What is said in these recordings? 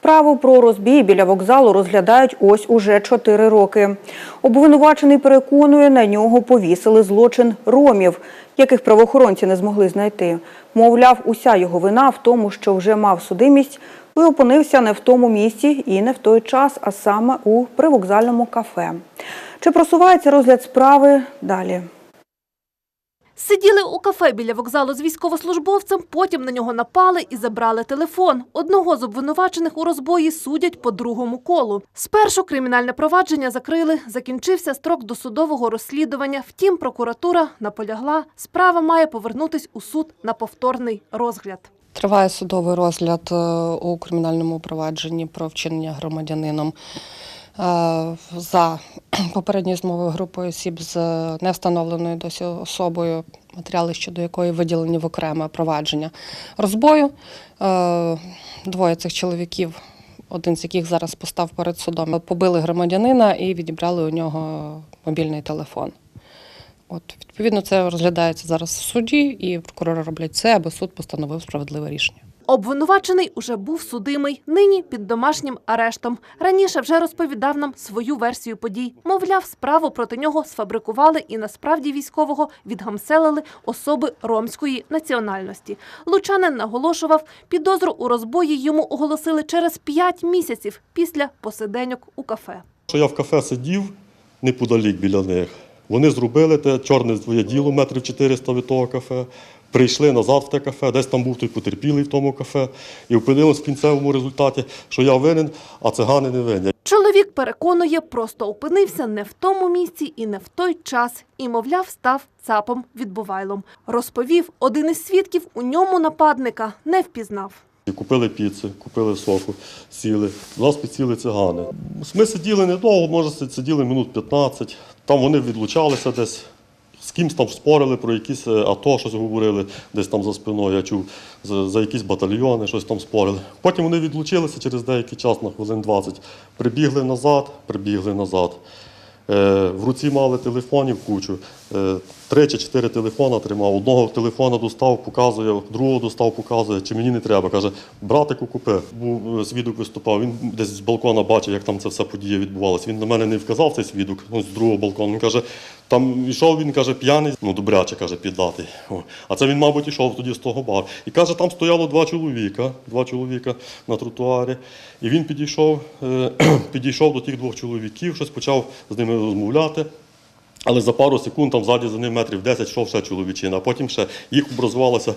Справу про розбій біля вокзалу розглядають ось уже чотири роки. Обвинувачений переконує, на нього повісили злочин ромів, яких правоохоронці не змогли знайти. Мовляв, уся його вина в тому, що вже мав судимість і опинився не в тому місці і не в той час, а саме у привокзальному кафе. Чи просувається розгляд справи далі? Сиділи у кафе біля вокзалу з військовослужбовцем, потім на нього напали і забрали телефон. Одного з обвинувачених у розбої судять по другому колу. Спершу кримінальне провадження закрили, закінчився строк досудового розслідування. Втім, прокуратура наполягла, справа має повернутись у суд на повторний розгляд. Триває судовий розгляд е, у кримінальному провадженні про вчинення громадянином за попередньою змовою групою осіб з невстановленою досі особою, матеріали щодо якої виділені в окреме провадження розбою. Е, Двоє цих чоловіків, один з яких зараз постав перед судом, побили громадянина і відібрали у нього мобільний телефон. От, відповідно, це розглядається зараз в суді, і прокурори роблять це, аби суд постановив справедливе рішення. Обвинувачений уже був судимий, нині під домашнім арештом. Раніше вже розповідав нам свою версію подій. Мовляв, справу проти нього сфабрикували і насправді військового відгамселили особи ромської національності. Лучанин наголошував, підозру у розбої йому оголосили через п'ять місяців після посиденьок у кафе. Що я в кафе сидів неподалік біля них. Вони зробили те чорне своє діло, метрів 400 від того кафе. Прийшли назад в те кафе, десь там був той потерпілий в тому кафе, і опинилось в кінцевому результаті, що я винен, а цигани не винні. Чоловік переконує, просто опинився не в тому місці і не в той час, і, мовляв, став цапом відбувайлом. Розповів, один із свідків у ньому нападника не впізнав. Купили піци, купили соку, сіли. Нас підсіли цигани. Ми сиділи недовго, може, сиділи минут 15. Там вони відлучалися десь. З кимсь там спорили про якісь е, АТО, щось говорили десь там за спиною. Я чув за, за якісь батальйони, щось там спорили. Потім вони відлучилися через деякий час, на хвилин 20. Прибігли назад, прибігли назад. Е, в руці мали телефонів кучу. Е, три чи чотири телефона тримав. Одного телефона достав, показує, другого достав, показує, чи мені не треба. Каже, братику купи. Був свідок виступав. Він десь з балкона бачив, як там ця вся подія відбувалася. Він на мене не вказав цей свідок, ну, з другого балкону. Він каже, там йшов він, каже, п'яний, ну добряче, каже, піддатий. О. А це він, мабуть, йшов тоді з того бару. І каже, там стояло два чоловіка, два чоловіка на тротуарі. І він підійшов, е, підійшов до тих двох чоловіків, щось почав з ними розмовляти. Але за пару секунд там ззаді за ним метрів 10 йшов ще чоловічина, а потім ще їх образувалося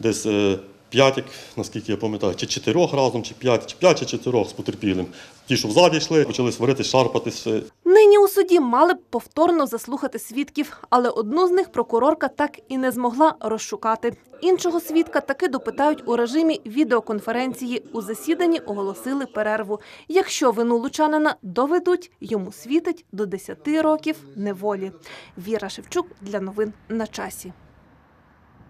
десь е, п'ять, як, наскільки я пам'ятаю, чи чотирьох разом, чи п'ять, чи п'ять, чи чотирьох з потерпілим. Ті, що взаді йшли, почали сваритись, шарпатись. Нині у суді мали б повторно заслухати свідків, але одну з них прокурорка так і не змогла розшукати. Іншого свідка таки допитають у режимі відеоконференції. У засіданні оголосили перерву. Якщо вину лучанина доведуть, йому світить до 10 років неволі. Віра Шевчук для новин на часі.